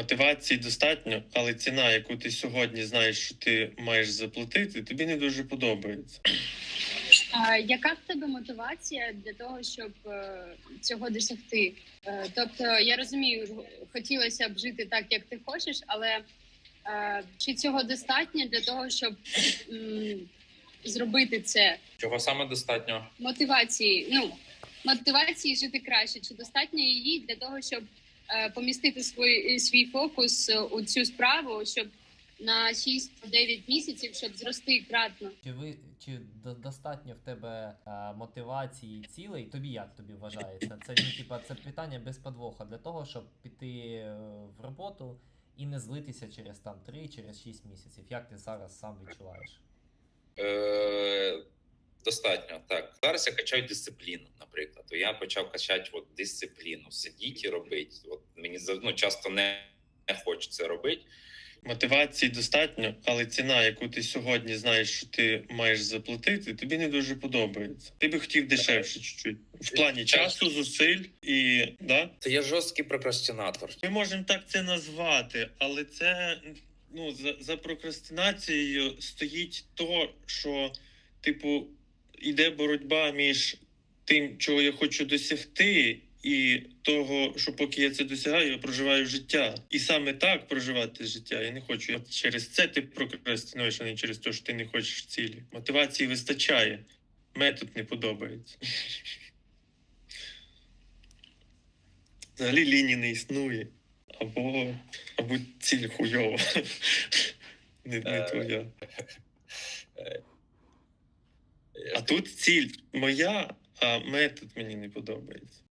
Мотивації достатньо, але ціна, яку ти сьогодні знаєш, що ти маєш заплатити, тобі не дуже подобається. А яка в тебе мотивація для того, щоб е, цього досягти? Е, тобто, я розумію, хотілося б жити так, як ти хочеш, але е, чи цього достатньо для того, щоб м, зробити це? Чого саме достатньо? Мотивації, ну мотивації жити краще, чи достатньо її для того, щоб е, помістити свій, свій фокус е, у цю справу, щоб на 6-9 місяців, щоб зрости кратно? Чи ви чи достатньо в тебе е, мотивації цілей? Тобі як тобі вважається? Це ну, типа це питання без подвоха для того, щоб піти е, в роботу і не злитися через там 3, через 6 місяців. Як ти зараз сам відчуваєш? Е, достатньо. Так. Зараз я качаю дисципліну, наприклад. То я почав качати от, дисципліну, сидіти і робити. От мені ну, часто не, не хочеться робити. Мотивації достатньо, але ціна, яку ти сьогодні знаєш, що ти маєш заплатити, тобі не дуже подобається. Ти би хотів дешевше чуть-чуть. В плані часу, зусиль і да. Це я жорсткий прокрастинатор. Ми можемо так це назвати, але це ну за, за прокрастинацією стоїть то, що, типу, йде боротьба між тим, чого я хочу досягти, і того, що поки я це досягаю, я проживаю життя. І саме так проживати життя я не хочу. От через це ти прокрастинуєш, а не через те, що ти не хочеш цілі. Мотивації вистачає. Метод не подобається. Взагалі лінії не існує. Або, або ціль хуйова. Не, не Е, твоя. Е, А тут ціль моя, а метод мені не подобається.